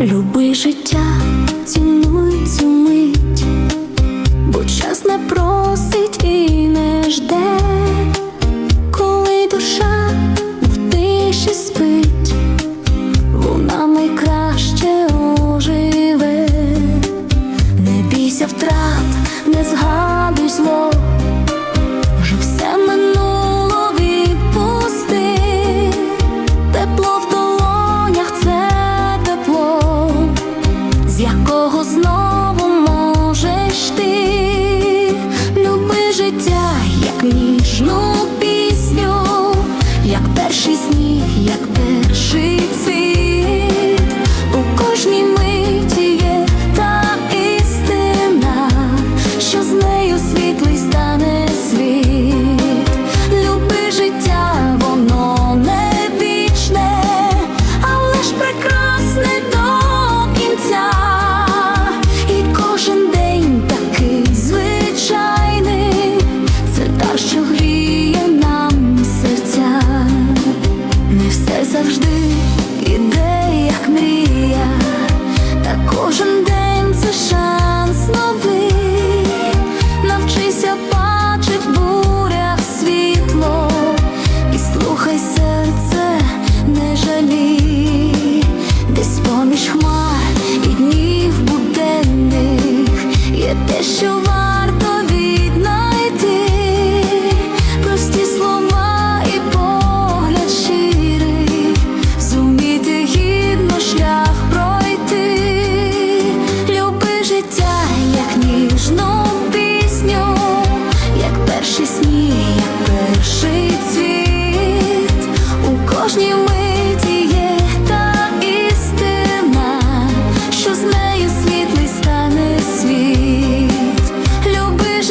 Люби життя, з якого show. you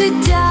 життя.